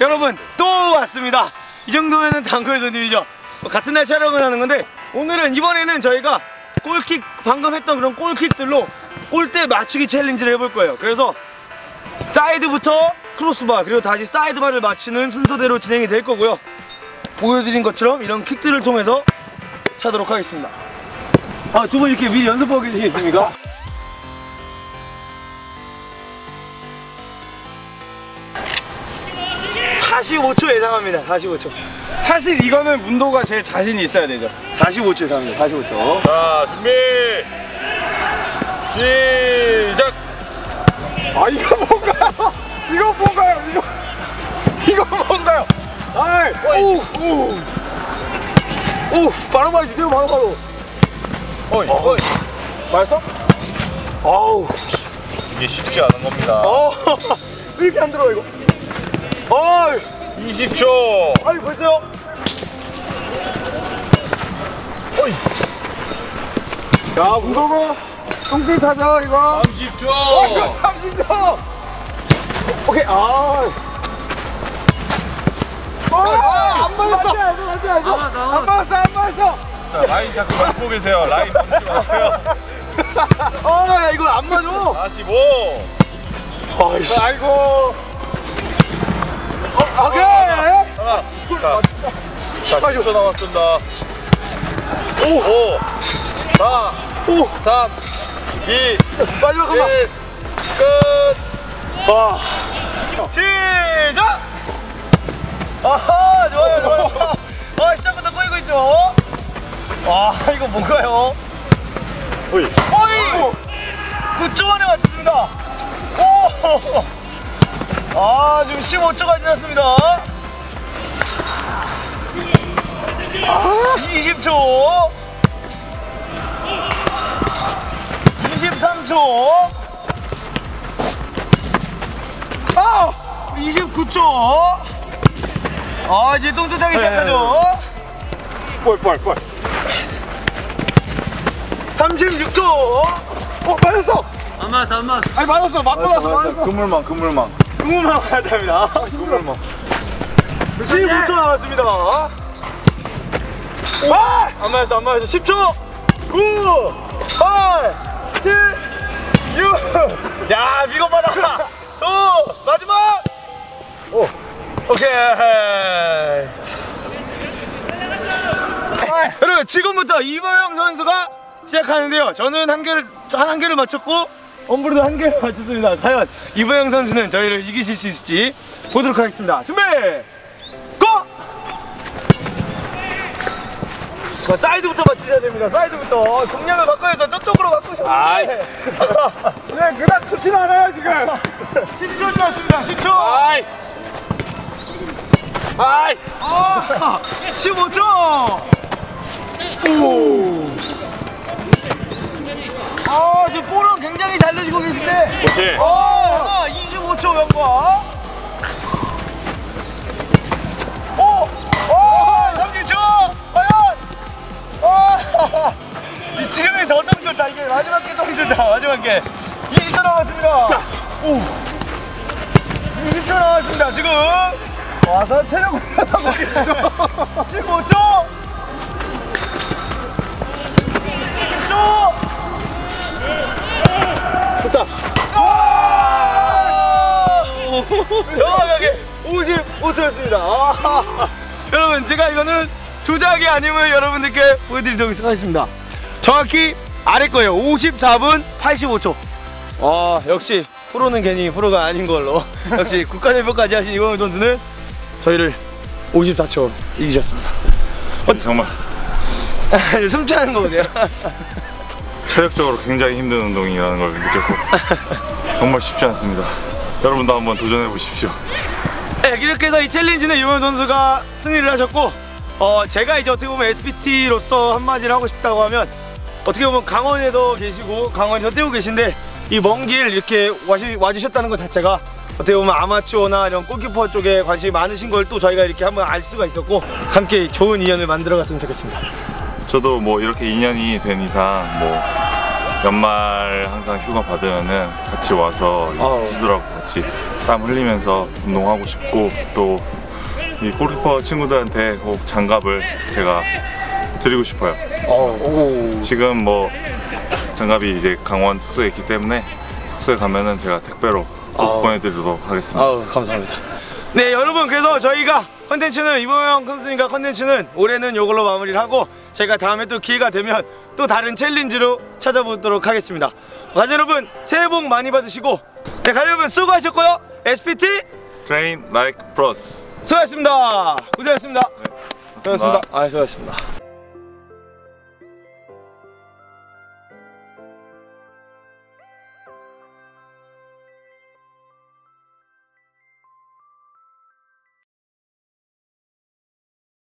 여러분 또 왔습니다. 이 정도면은 단골 손님이죠. 뭐 같은 날 촬영을 하는 건데 오늘은 이번에는 저희가 골킥 방금 했던 그런 골킥들로 골대 맞추기 챌린지를 해볼 거예요. 그래서 사이드부터 크로스바 그리고 다시 사이드바를 맞추는 순서대로 진행이 될 거고요. 보여드린 것처럼 이런 킥들을 통해서 차도록 하겠습니다. 아 두 분 이렇게 미리 연습하고 계시겠습니까? (45초) 예상합니다. (45초) 사실 이거는 문도가 제일 자신이 있어야 되죠. 45초 예상합니다. (45초) 자 준비. 시작. 아 이거 뭔가요? 이거 뭔가요? 이거 이거 뭔가요? 아이 오오. 오 바로 바로 주세요 바로 바로. 어이 어이. 맛있어? 아우. 이게 쉽지 않은 겁니다. 어. 이렇게 안 들어 이거. 어 20초 아니 벌써요 야 문도가 똥줄 타자 이거. 30초 30초. 오케이 아. 어, 안 맞았어. 안 맞았어. 안 맞았어. 안 맞았어. 자, 라인 자꾸 밟고 계세요 라인 밟지 마세요 아야 이거 안 맞아 45 아이씨 아이고. 오케이. 하나 자, 자 10초 남았습니다. 5 5 4 오. 3 2 마지막 한번 1 끝. 와. 시작! 아하 좋아요 좋아요. 아 시작부터 꼬이고 있죠? 와 이거 뭔가요? 어이. 어이! 9초 만에 맞췄습니다. 오 아 지금 15초가 지났습니다. 아 20초. 23초. 아 29초. 아 이제 똥똥하기 시작하죠. 뻘뻘뻘. 36초 어 맞았어. 안 맞았어. 안 맞았어. 아니 맞았어. 맞고 나서 맞았어. 그물망 그물망 그물만 가야 됩니다. 그물망 15초 남았습니다. 아! 안 맞았어 안 맞았어. 10초! 9 8 7 6 야, 이거 받아 또 마지막! 오 오케이. 여러분 지금부터 이보영 선수가 시작하는데요. 저는 한 개를 한, 한 개를 맞췄고 엄브르도 한 개를 맞췄습니다. 과연 이보영 선수는 저희를 이기실 수 있을지 보도록 하겠습니다. 준비 고! 자, 사이드부터 맞추셔야 됩니다. 사이드부터. 동량을 바꿔서 저쪽으로. 바꾸셨는데 네 그닥 좋진 않아요 지금. 10초 지났습니다 10초 아이. 아이. 아, 15초. 오. 아 지금 볼은 넣으시고 계신데 오케이 어, 25초 연과 오! 오! 30초! 과연! 어! 이 지금이 더 똥줄다 이게 마지막 게 똥줄다 마지막 게 20초 남았습니다 오! 20초 남았습니다 지금 와서 체력 올라가고 계시죠 15초 10초 됐다 아! 정확하게 55초였습니다. 아, 여러분 제가 이거는 조작이 아님을 여러분들께 보여드리도록 하겠습니다. 정확히 아래 거예요. 54분 85초. 아 역시 프로는 괜히 프로가 아닌 걸로 역시 국가대표까지 하신 이광현 선수는 저희를 54초 이기셨습니다. 정말 숨차는 거 보세요. 체력적으로 굉장히 힘든 운동이라는 걸 느꼈고 정말 쉽지 않습니다. 여러분도 한번 도전해 보십시오. 네, 이렇게 해서 이 챌린지는 이호연 선수가 승리를 하셨고 어, 제가 이제 어떻게 보면 SPT로서 한마디를 하고 싶다고 하면 어떻게 보면 강원에도 계시고 강원에서 뛰고 계신데 이 먼 길 이렇게 와시, 와주셨다는 것 자체가 어떻게 보면 아마추어나 이런 골키퍼 쪽에 관심이 많으신 걸 또 저희가 이렇게 한번 알 수가 있었고 함께 좋은 인연을 만들어 갔으면 좋겠습니다. 저도 뭐 이렇게 인연이 된 이상 뭐 연말 항상 휴가 받으면은 같이 와서. 친구들하고 같이 땀 흘리면서 운동하고 싶고 또 이 골키퍼 친구들한테 꼭 장갑을 제가 드리고 싶어요. 오. 지금 뭐 장갑이 이제 강원 숙소에 있기 때문에 숙소에 가면은 제가 택배로 꼭. 보내드리도록 하겠습니다. 아우 감사합니다. 네 여러분 그래서 저희가 컨텐츠는 이번 컨텐츠니까 컨텐츠는 올해는 이걸로 마무리를 하고 제가 다음에 또 기회가 되면 또 다른 챌린지로 찾아보도록 하겠습니다. 가족 여러분 새해 복 많이 받으시고 네 가족 여러분 수고하셨고요. SPT Train like pros. 수고하셨습니다. 고생하셨습니다. 고맙습니다. 수고하셨습니다. 아 수고하셨습니다.